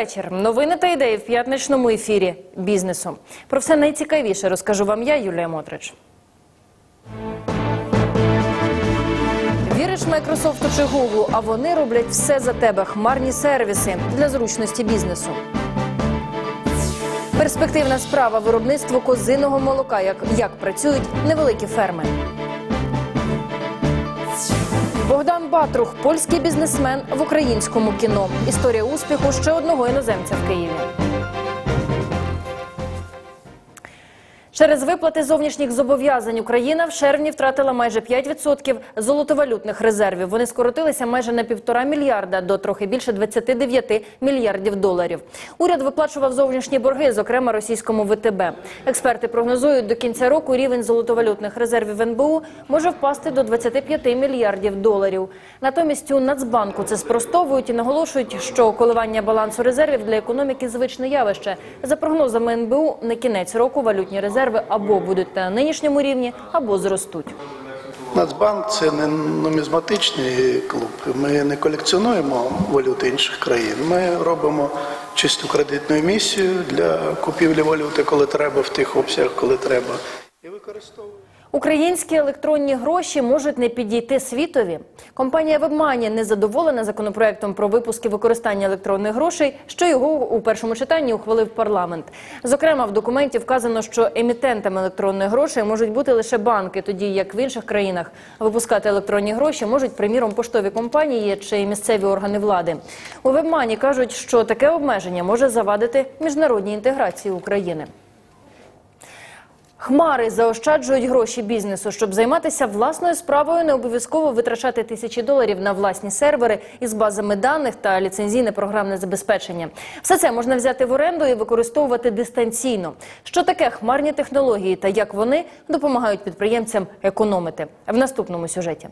вечір. Новини та ідеї в п'ятничному ефірі бізнесу. Про все найцікавіше розкажу вам я, Юлія Мотрич. Віриш Майкрософту чи Гуглу, а вони роблять все за тебе. Хмарні сервіси для зручності бізнесу. Перспективна справа виробництво козиного молока. Як, як працюють невеликі ферми. Богдан Батрух, польський бізнесмен в українському кіно. Історія успіху ще одного іноземця в Києві. Через виплати зовнішніх зобов'язань Україна в червні втратила майже 5% золотовалютних резервів. Вони скоротилися майже на півтора мільярда до трохи більше 29 мільярдів доларів. Уряд виплачував зовнішні борги, зокрема російському ВТБ. Експерти прогнозують, до кінця року рівень золотовалютних резервів НБУ може впасти до 25 мільярдів доларів. Натомість у Нацбанку це спростовують і наголошують, що коливання балансу резервів для економіки звичне явище. За прогнозами НБУ, на кінець року валютні резерви або будуть на нинішньому рівні, або зростуть. Нацбанк це не нумізматичний клуб. Ми не колекціонуємо валюти інших країн. Ми робимо чисту кредитну емісію для купівлі валюти, коли треба, в тих обсягах, коли треба. І використовуємо. Українські електронні гроші можуть не підійти світові. Компанія WebMoney не задоволена законопроектом про випуск і використання електронних грошей, що його у першому читанні ухвалив парламент. Зокрема, в документі вказано, що емітентами електронних грошей можуть бути лише банки, тоді як в інших країнах випускати електронні гроші можуть, приміром, поштові компанії чи місцеві органи влади. У WebMoney кажуть, що таке обмеження може завадити міжнародній інтеграції України. Хмари заощаджують гроші бізнесу, щоб займатися власною справою, не обов'язково витрачати тисячі доларів на власні сервери із базами даних та ліцензійне програмне забезпечення. Все це можна взяти в оренду і використовувати дистанційно. Що таке хмарні технології та як вони допомагають підприємцям економити в наступному сюжеті.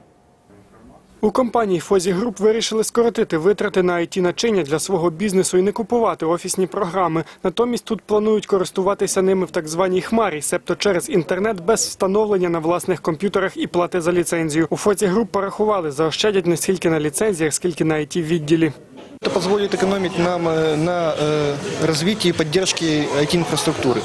У компанії Фозі Груп вирішили скоротити витрати на it начиння для свого бізнесу і не купувати офісні програми. Натомість тут планують користуватися ними в так званій хмарі, себто через інтернет без встановлення на власних комп'ютерах і плати за ліцензію. У Фозі Груп порахували, заощадять не стільки на ліцензіях, скільки на it відділі. Это позволит экономить нам э, на э, развитии и поддержке IT-инфраструктуры.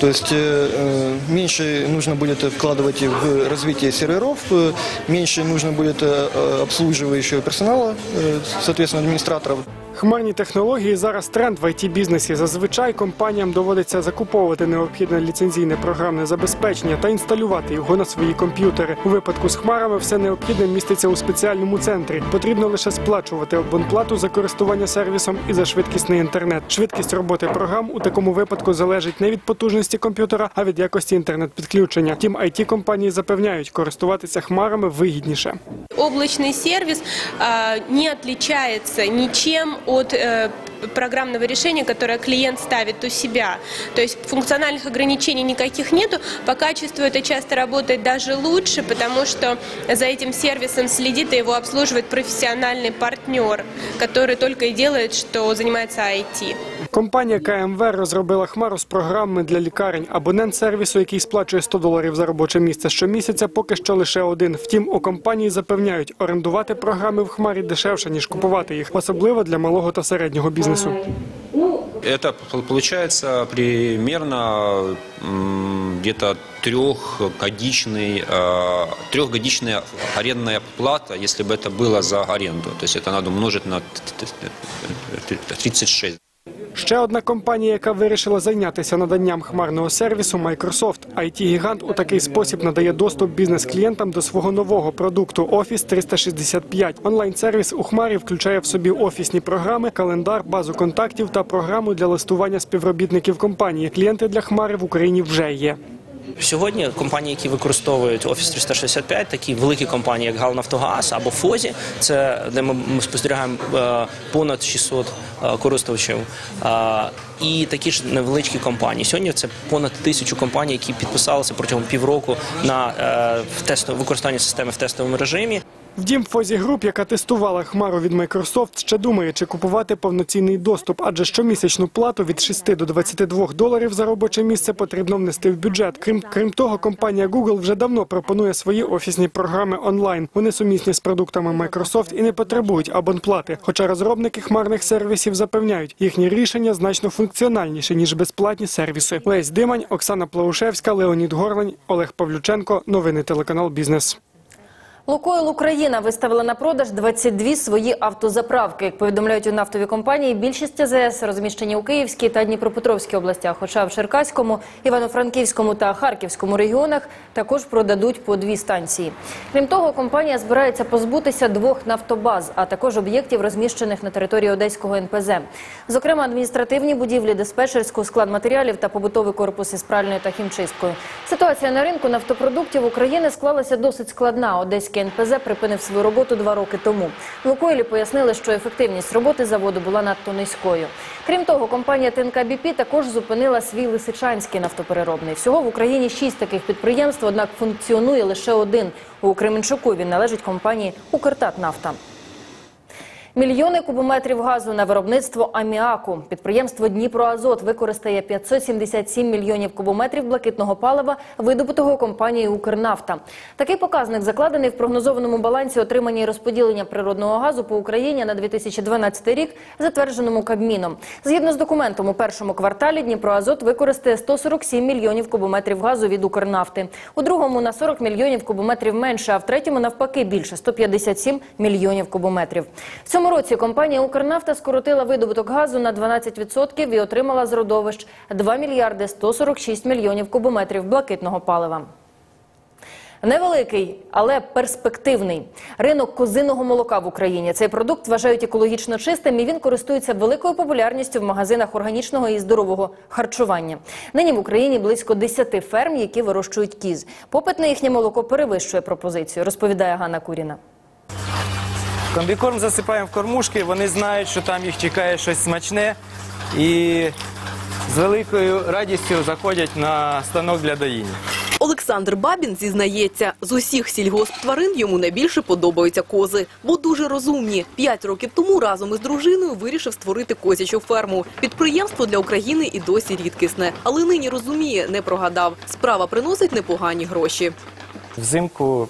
То есть э, э, меньше нужно будет вкладывать в развитие серверов, э, меньше нужно будет э, э, обслуживающего персонала, э, соответственно, администраторов. Хмарні технології зараз тренд в it бізнесі. Зазвичай компаніям доводиться закуповувати необхідне ліцензійне програмне забезпечення та інсталювати його на свої комп'ютери. У випадку з хмарами все необхідне міститься у спеціальному центрі. Потрібно лише сплачувати абонплату за користування сервісом і за швидкісний інтернет. Швидкість роботи програм у такому випадку залежить не від потужності комп'ютера, а від якості інтернет-підключення. Втім, it компанії запевняють, користуватися хмарами вигідніше. Облачный сервис а, не отличается ничем от э, программного решения, которое клиент ставит у себя. То есть функциональных ограничений никаких нету. По качеству это часто работает даже лучше, потому что за этим сервисом следит и его обслуживает профессиональный партнер, который только и делает, что занимается IT. Компанія КМВ розробила хмару з програми для лікарень. Абонент сервісу, який сплачує 100 доларів за робоче місце щомісяця, поки що лише один. Втім, у компанії запевняють, орендувати програми в хмарі дешевше ніж купувати їх, особливо для малого та середнього бізнесу. Это п- получается примерно м, где-то трехгодичный, э, трехгодичная арендная плата, если бы это было за аренду. То есть это надо умножить на т- т- т- 36. Ще одна компанія, яка вирішила зайнятися наданням хмарного сервісу Microsoft. it гігант у такий спосіб надає доступ бізнес-клієнтам до свого нового продукту Office 365. Онлайн-сервіс у хмарі включає в собі офісні програми, календар, базу контактів та програму для листування співробітників компанії. Клієнти для хмари в Україні вже є. Сьогодні компанії, які використовують Office 365, такі великі компанії, як Галнафтогаз або Фозі, це де ми, спостерігаємо е, понад 600 е, користувачів. Е, і такі ж невеличкі компанії. Сьогодні це понад тисячу компаній, які підписалися протягом півроку на е, в тесто використання системи в тестовому режимі. Втім, Фозі Груп, яка тестувала хмару від Microsoft, ще думає, чи купувати повноцінний доступ, адже щомісячну плату від 6 до 22 доларів за робоче місце потрібно внести в бюджет. Крім крім того, компанія Google вже давно пропонує свої офісні програми онлайн. Вони сумісні з продуктами Microsoft і не потребують абонплати. Хоча розробники хмарних сервісів запевняють, їхні рішення значно функціональніші ніж безплатні сервіси. Лесь Димань, Оксана Плаушевська, Леонід Горлань, Олег Павлюченко. Новини телеканал Бізнес. Лукойл Україна виставила на продаж 22 свої автозаправки. Як повідомляють у нафтовій компанії, більшість АЗС розміщені у Київській та Дніпропетровській областях, хоча в Черкаському, Івано-Франківському та Харківському регіонах також продадуть по дві станції. Крім того, компанія збирається позбутися двох нафтобаз, а також об'єктів, розміщених на території Одеського НПЗ. Зокрема, адміністративні будівлі, диспетчерську, склад матеріалів та побутовий корпус із пральною та хімчисткою. Ситуація на ринку нафтопродуктів України склалася досить складна. Одеський НПЗ припинив свою роботу два роки тому. Лукойлі пояснили, що ефективність роботи заводу була надто низькою. Крім того, компанія ТНК «БІПІ» також зупинила свій Лисичанський нафтопереробний. Всього в Україні шість таких підприємств, однак функціонує лише один. У Кременчуку він належить компанії «Укртатнафта». Мільйони кубометрів газу на виробництво аміаку. Підприємство Дніпроазот використає 577 мільйонів кубометрів блакитного палива, видобутого компанією Укрнафта. Такий показник закладений в прогнозованому балансі отримання і розподілення природного газу по Україні на 2012 рік, затвердженому Кабміном. Згідно з документом, у першому кварталі Дніпроазот використає 147 мільйонів кубометрів газу від Укрнафти. У другому на 40 мільйонів кубометрів менше, а в третьому навпаки більше 157 мільйонів кубометрів. В цьому році компанія Укрнафта скоротила видобуток газу на 12% і отримала з родовищ 2 мільярди 146 мільйонів кубометрів блакитного палива. Невеликий, але перспективний ринок козиного молока в Україні. Цей продукт вважають екологічно чистим і він користується великою популярністю в магазинах органічного і здорового харчування. Нині в Україні близько 10 ферм, які вирощують кіз. Попит на їхнє молоко перевищує пропозицію, розповідає Ганна Куріна. Комбікорм засипаємо в кормушки, вони знають, що там їх чекає щось смачне і з великою радістю заходять на станок для доїння. Олександр Бабін зізнається, з усіх сільгосптварин йому найбільше подобаються кози, бо дуже розумні. П'ять років тому разом із дружиною вирішив створити козячу ферму. Підприємство для України і досі рідкісне, але нині розуміє, не прогадав. Справа приносить непогані гроші. Взимку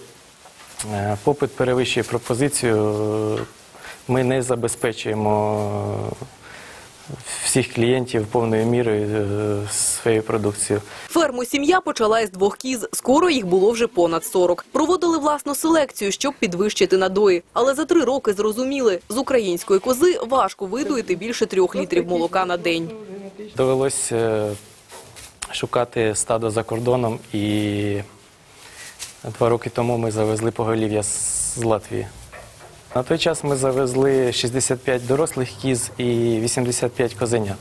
попит перевищує пропозицію. Ми не забезпечуємо всіх клієнтів повною мірою е, своєю продукцією. Ферму сім'я почала із двох кіз. Скоро їх було вже понад 40. Проводили власну селекцію, щоб підвищити надої. Але за три роки зрозуміли, з української кози важко видоїти більше трьох літрів молока на день. Довелося е, шукати стадо за кордоном і два роки тому ми завезли поголів'я з Латвії. На той час ми завезли 65 дорослих кіз і 85 козенят.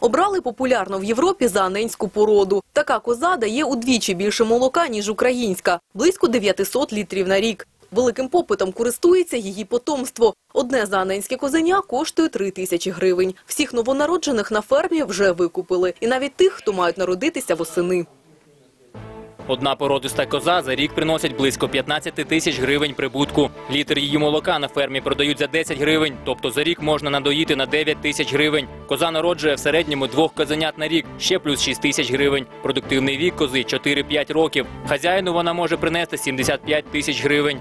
Обрали популярну в Європі зааненську породу. Така коза дає удвічі більше молока, ніж українська – близько 900 літрів на рік. Великим попитом користується її потомство. Одне зааненське козеня коштує 3 тисячі гривень. Всіх новонароджених на фермі вже викупили. І навіть тих, хто мають народитися восени. Одна породиста коза за рік приносить близько 15 тисяч гривень прибутку. Літр її молока на фермі продають за 10 гривень, тобто за рік можна надоїти на 9 тисяч гривень. Коза народжує в середньому двох козенят на рік, ще плюс 6 тисяч гривень. Продуктивний вік кози 4-5 років. Хазяїну вона може принести 75 тисяч гривень.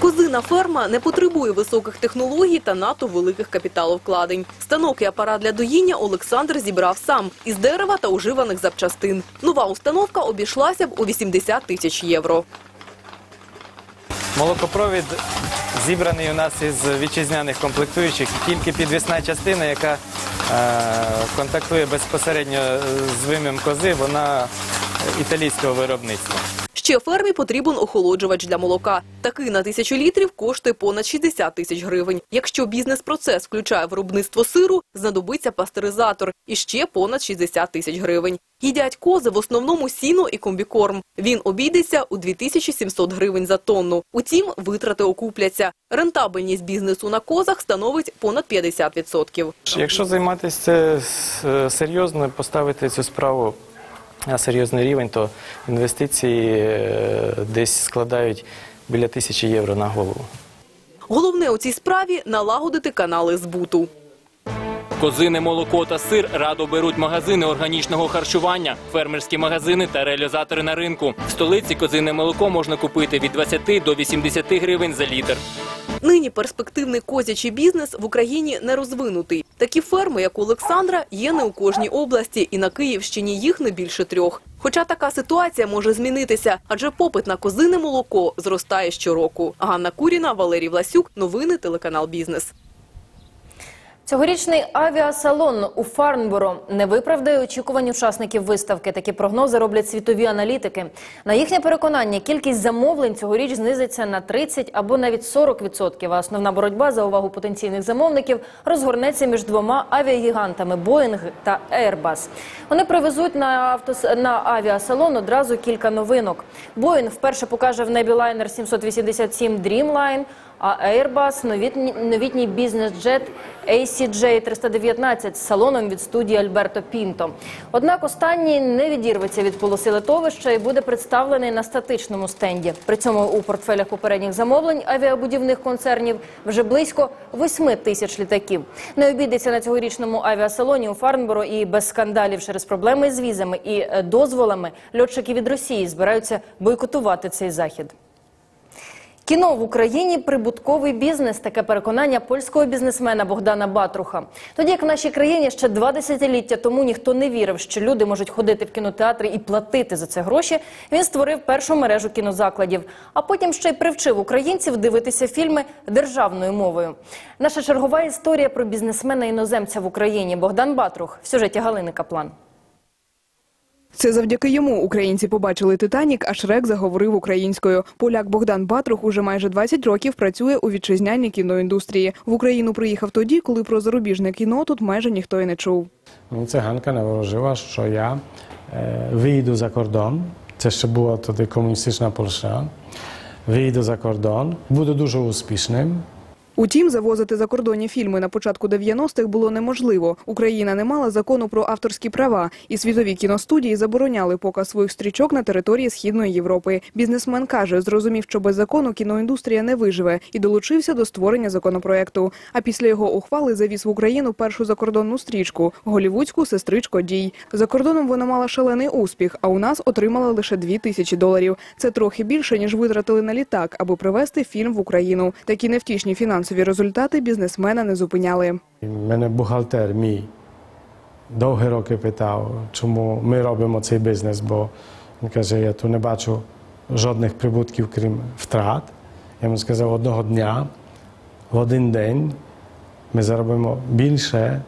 Козина ферма не потребує високих технологій та надто великих капіталовкладень. Станок і апарат для доїння Олександр зібрав сам із дерева та уживаних запчастин. Нова установка обійшлася б у 80 тисяч євро. Молокопровід зібраний у нас із вітчизняних комплектуючих. Тільки підвісна частина, яка е, контактує безпосередньо з вим'ям кози, вона італійського виробництва. Ще фермі потрібен охолоджувач для молока. Такий на тисячу літрів коштує понад 60 тисяч гривень. Якщо бізнес-процес включає виробництво сиру, знадобиться пастеризатор і ще понад 60 тисяч гривень. Їдять кози в основному сіно і комбікорм. Він обійдеться у 2700 гривень за тонну. Утім, витрати окупляться. Рентабельність бізнесу на козах становить понад 50%. Якщо займатися е, серйозно, поставити цю справу серйозний рівень, то інвестиції е, десь складають біля тисячі євро на голову. Головне у цій справі налагодити канали збуту. Козине молоко та сир радо беруть магазини органічного харчування, фермерські магазини та реалізатори на ринку. В столиці козине молоко можна купити від 20 до 80 гривень за літр. Нині перспективний козячий бізнес в Україні не розвинутий. Такі ферми, як у Олександра, є не у кожній області, і на Київщині їх не більше трьох. Хоча така ситуація може змінитися, адже попит на козине молоко зростає щороку. Ганна Куріна, Валерій Власюк, новини телеканал Бізнес. Цьогорічний авіасалон у Фарнборо не виправдає очікувань учасників виставки. Такі прогнози роблять світові аналітики. На їхнє переконання, кількість замовлень цьогоріч знизиться на 30 або навіть 40%, А основна боротьба за увагу потенційних замовників розгорнеться між двома авіагігантами Boeing та Airbus. Вони привезуть на автос... на авіасалон одразу кілька новинок. Boeing вперше покаже в небі лайнер 787 Dreamline, а Airbus – новітній, новітній бізнес-джет ACJ-319 з салоном від студії Альберто Пінто. Однак останній не відірветься від полоси литовища і буде представлений на статичному стенді. При цьому у портфелях попередніх замовлень авіабудівних концернів вже близько 8 тисяч літаків. Не обійдеться на цьогорічному авіасалоні у Фарнборо і без скандалів через проблеми з візами і е, дозволами льотчики від Росії збираються бойкотувати цей захід. Кіно в Україні прибутковий бізнес. Таке переконання польського бізнесмена Богдана Батруха. Тоді як в нашій країні ще два десятиліття тому ніхто не вірив, що люди можуть ходити в кінотеатри і платити за це гроші. Він створив першу мережу кінозакладів, а потім ще й привчив українців дивитися фільми державною мовою. Наша чергова історія про бізнесмена іноземця в Україні Богдан Батрух в сюжеті Галини Каплан. Це завдяки йому українці побачили Титанік, а Шрек заговорив українською. Поляк Богдан Батрух уже майже 20 років працює у вітчизняній кіноіндустрії. В Україну приїхав тоді, коли про зарубіжне кіно тут майже ніхто й не чув. Мені це Ганка наворожила, що я е, виїду за кордон. Це ще була тоді комуністична Польща. Виїду за кордон, буду дуже успішним. Утім, завозити закордонні фільми на початку 90-х було неможливо. Україна не мала закону про авторські права, і світові кіностудії забороняли показ своїх стрічок на території Східної Європи. Бізнесмен каже, зрозумів, що без закону кіноіндустрія не виживе, і долучився до створення законопроекту. А після його ухвали завіз в Україну першу закордонну стрічку голівудську сестричко дій. За кордоном вона мала шалений успіх, а у нас отримала лише 2 тисячі доларів. Це трохи більше ніж витратили на літак, аби привезти фільм в Україну. Такі невтішні фінансові результати бізнесмена не зупиняли. Мене бухгалтер мій довгі роки питав, чому ми робимо цей бізнес, бо він каже, я тут не бачу жодних прибутків, крім втрат. Я йому сказав, одного дня, в один день ми заробимо більше,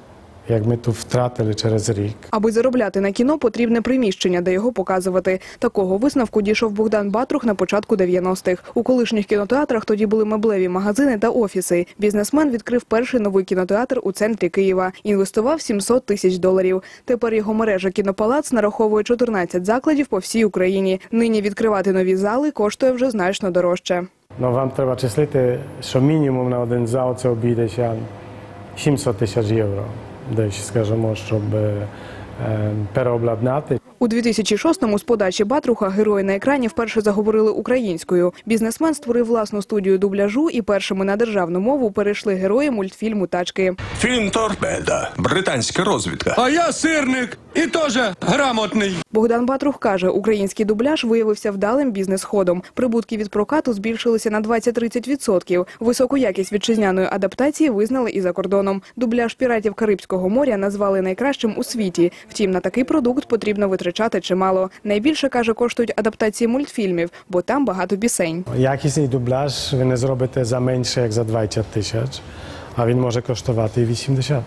як ми тут втратили через рік. Аби заробляти на кіно, потрібне приміщення, де його показувати. Такого висновку дійшов Богдан Батрух на початку 90-х. У колишніх кінотеатрах тоді були меблеві магазини та офіси. Бізнесмен відкрив перший новий кінотеатр у центрі Києва. Інвестував 700 тисяч доларів. Тепер його мережа кінопалац нараховує 14 закладів по всій Україні. Нині відкривати нові зали коштує вже значно дорожче. Ну, вам треба числити, що мінімум на один зал це обійдеться 700 тисяч євро, десь, скажімо, щоб е, переобладнати. У 2006-му з подачі Батруха герої на екрані вперше заговорили українською. Бізнесмен створив власну студію дубляжу і першими на державну мову перейшли герої мультфільму Тачки. Фільм Торпеда. Британська розвідка. А я сирник і теж грамотний. Богдан Батрух каже, український дубляж виявився вдалим бізнес-ходом. Прибутки від прокату збільшилися на 20-30%. Високу якість вітчизняної адаптації визнали і за кордоном. Дубляж піратів Карибського моря назвали найкращим у світі. Втім, на такий продукт потрібно витрачати чимало. Найбільше каже, коштують адаптації мультфільмів, бо там багато пісень. Якісний дубляж ви не зробите за менше, як за 20 тисяч, а він може коштувати і 80.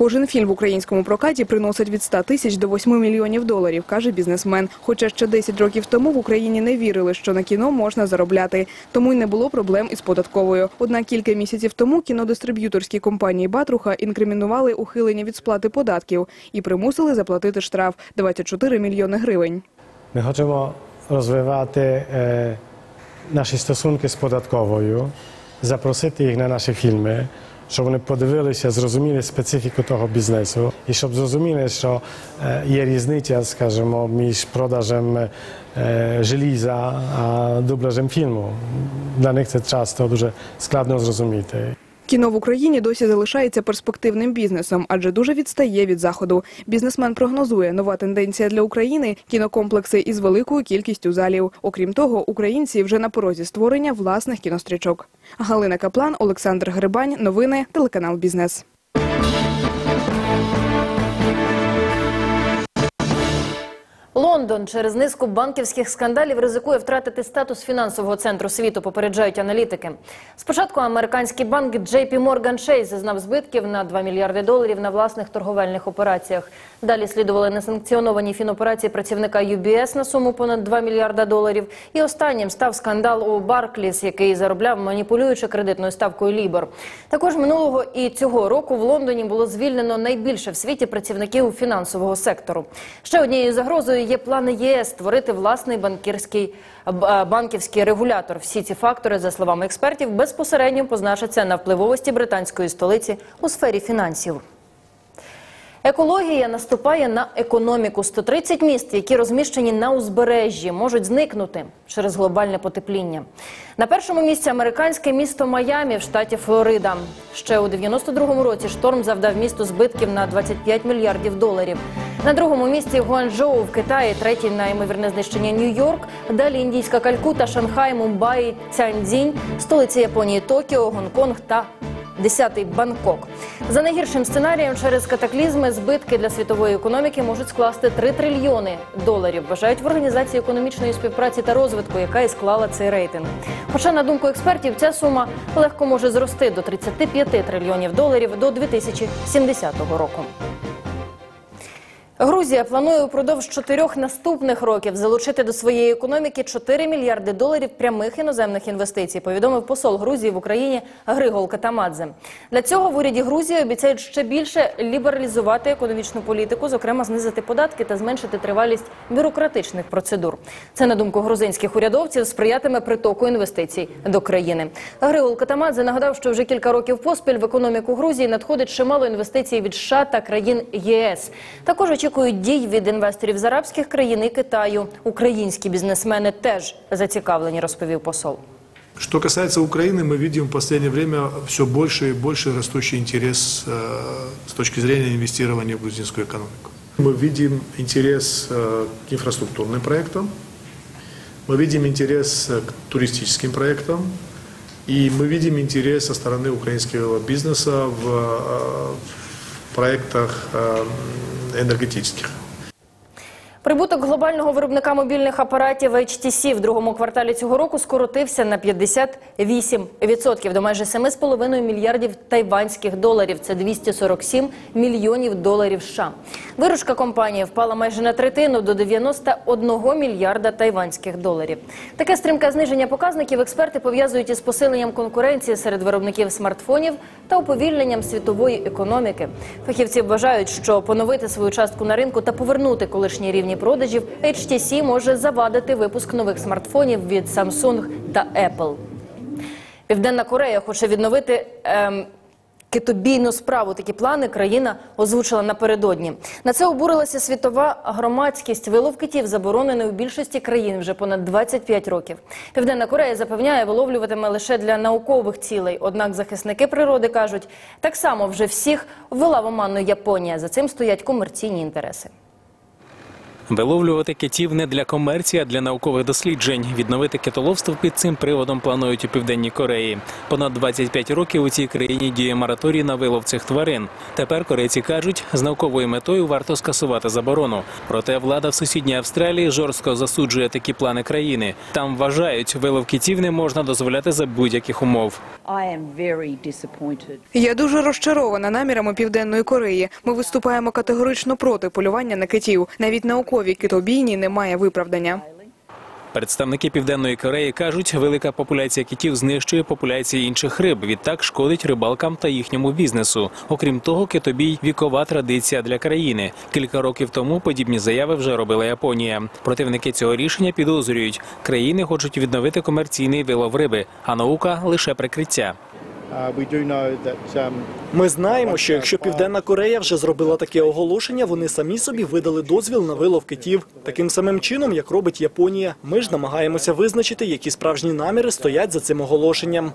Кожен фільм в українському прокаті приносить від 100 тисяч до 8 мільйонів доларів, каже бізнесмен. Хоча ще 10 років тому в Україні не вірили, що на кіно можна заробляти, тому й не було проблем із податковою. Однак кілька місяців тому кінодистриб'юторські компанії Батруха інкримінували ухилення від сплати податків і примусили заплатити штраф 24 мільйони гривень. Ми хочемо розвивати е, наші стосунки з податковою, запросити їх на наші фільми, щоб вони подивилися, зрозуміли специфіку того бізнесу, і щоб зрозуміли, що е, є різниця, скажімо, між продажем е, желіза а дубляжем фільму. Для них це часто дуже складно зрозуміти. Кіно в Україні досі залишається перспективним бізнесом, адже дуже відстає від заходу. Бізнесмен прогнозує нова тенденція для України кінокомплекси із великою кількістю залів. Окрім того, українці вже на порозі створення власних кінострічок. Галина Каплан, Олександр Грибань. Новини телеканал Бізнес. Лондон через низку банківських скандалів ризикує втратити статус фінансового центру світу, попереджають аналітики. Спочатку американський банк JP Morgan Chase зазнав збитків на 2 мільярди доларів на власних торговельних операціях. Далі слідували несанкціоновані фіноперації працівника UBS на суму понад 2 мільярда доларів. І останнім став скандал у Barclays, який заробляв маніпулюючи кредитною ставкою Лібор. Також минулого і цього року в Лондоні було звільнено найбільше в світі працівників фінансового сектору. Ще однією загрозою є плани ЄС створити власний банкірський е, банківський регулятор. Всі ці фактори, за словами експертів, безпосередньо позначаться на впливовості британської столиці у сфері фінансів. Екологія наступає на економіку. 130 міст, які розміщені на узбережжі, можуть зникнути через глобальне потепління. На першому місці американське місто Майамі в штаті Флорида. Ще у 92-му році шторм завдав місту збитків на 25 мільярдів доларів. На другому місці Гуанчжоу в Китаї, третій на ймовірне знищення Нью-Йорк. Далі індійська Калькута, Шанхай, Мумбаї, Цяньцзінь, столиці Японії Токіо, Гонконг та Десятий Бангкок. За найгіршим сценарієм, через катаклізми збитки для світової економіки можуть скласти 3 трильйони доларів. Вважають в організації економічної співпраці та розвитку, яка і склала цей рейтинг. Хоча, на думку експертів, ця сума легко може зрости до 35 трильйонів доларів до 2070 року. Грузія планує упродовж чотирьох наступних років залучити до своєї економіки 4 мільярди доларів прямих іноземних інвестицій. Повідомив посол Грузії в Україні Григол Катамадзе. Для цього в уряді Грузії обіцяють ще більше лібералізувати економічну політику, зокрема знизити податки та зменшити тривалість бюрократичних процедур. Це на думку грузинських урядовців сприятиме притоку інвестицій до країни. Григол Катамадзе нагадав, що вже кілька років поспіль в економіку Грузії надходить чимало інвестицій від США та країн ЄС. Також очікують дій від інвесторів з арабських країн і Китаю. Українські бізнесмени теж зацікавлені, розповів посол. Что касается Украины, мы видим в последнее время все больше и больше растущий интерес э, с точки зрения инвестирования в грузинскую экономику. Мы видим интерес э, к инфраструктурным проектам, мы видим интерес э, к туристическим проектам, и мы видим интерес со стороны украинского бизнеса в, э, в проектах э, энергетических. Прибуток глобального виробника мобільних апаратів HTC в другому кварталі цього року скоротився на 58% до майже 7,5 мільярдів тайванських доларів. Це 247 мільйонів доларів США. Виручка компанії впала майже на третину до 91 мільярда тайванських доларів. Таке стрімке зниження показників експерти пов'язують із посиленням конкуренції серед виробників смартфонів та уповільненням світової економіки. Фахівці вважають, що поновити свою частку на ринку та повернути колишні рівні продажів HTC може завадити випуск нових смартфонів від Samsung та Apple. Південна Корея хоче відновити. Ем, Китобійну справу такі плани країна озвучила напередодні. На це обурилася світова громадськість. Вилов китів заборонений у більшості країн вже понад 25 років. Південна Корея запевняє, виловлюватиме лише для наукових цілей. Однак захисники природи кажуть, так само вже всіх ввела в оману Японія. За цим стоять комерційні інтереси. Виловлювати китів не для комерції, а для наукових досліджень. Відновити китоловство під цим приводом планують у південній Кореї. Понад 25 років у цій країні діє мораторій на вилов цих тварин. Тепер корейці кажуть, з науковою метою варто скасувати заборону. Проте влада в сусідній Австралії жорстко засуджує такі плани країни. Там вважають, вилов китів не можна дозволяти за будь-яких умов. Я дуже розчарована намірами Південної Кореї. Ми виступаємо категорично проти полювання на китів. Навіть науковій китобійні немає виправдання. Представники південної Кореї кажуть, велика популяція китів знищує популяції інших риб. Відтак шкодить рибалкам та їхньому бізнесу. Окрім того, китобій вікова традиція для країни. Кілька років тому подібні заяви вже робила Японія. Противники цього рішення підозрюють, країни хочуть відновити комерційний вилов риби, а наука лише прикриття. Ми знаємо, що якщо Південна Корея вже зробила таке оголошення, вони самі собі видали дозвіл на вилов китів. Таким самим чином, як робить Японія, ми ж намагаємося визначити, які справжні наміри стоять за цим оголошенням.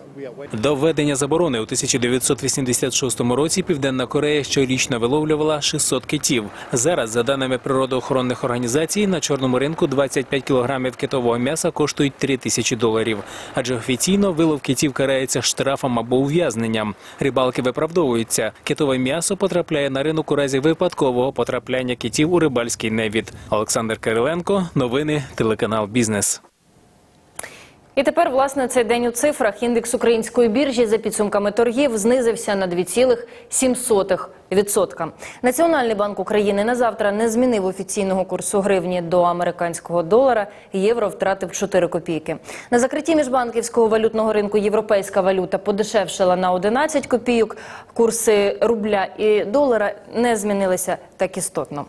До введення заборони у 1986 році Південна Корея щорічно виловлювала 600 китів. Зараз, за даними природоохоронних організацій, на чорному ринку 25 кілограмів китового м'яса коштують 3 тисячі доларів. Адже офіційно вилов китів карається штрафом або ув'язненням. Рибалки виправдовуються. Китове м'ясо потрапляє на ринок у разі випадкового потрапляння китів у рибальський невід. Олександр Кириленко, новини, телеканал Бізнес. І тепер, власне, цей день у цифрах. Індекс української біржі за підсумками торгів знизився на 2,7%. Національний банк України на завтра не змінив офіційного курсу гривні до американського долара. Євро втратив 4 копійки. На закритті міжбанківського валютного ринку європейська валюта подешевшала на 11 копійок. Курси рубля і долара не змінилися так істотно.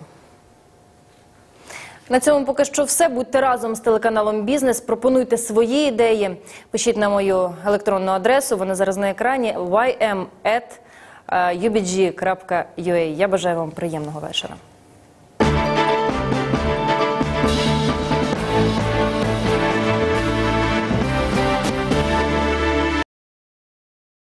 На цьому поки що все. Будьте разом з телеканалом Бізнес. Пропонуйте свої ідеї. Пишіть на мою електронну адресу. Вона зараз на екрані ym.ubg.ua. Я бажаю вам приємного вечора.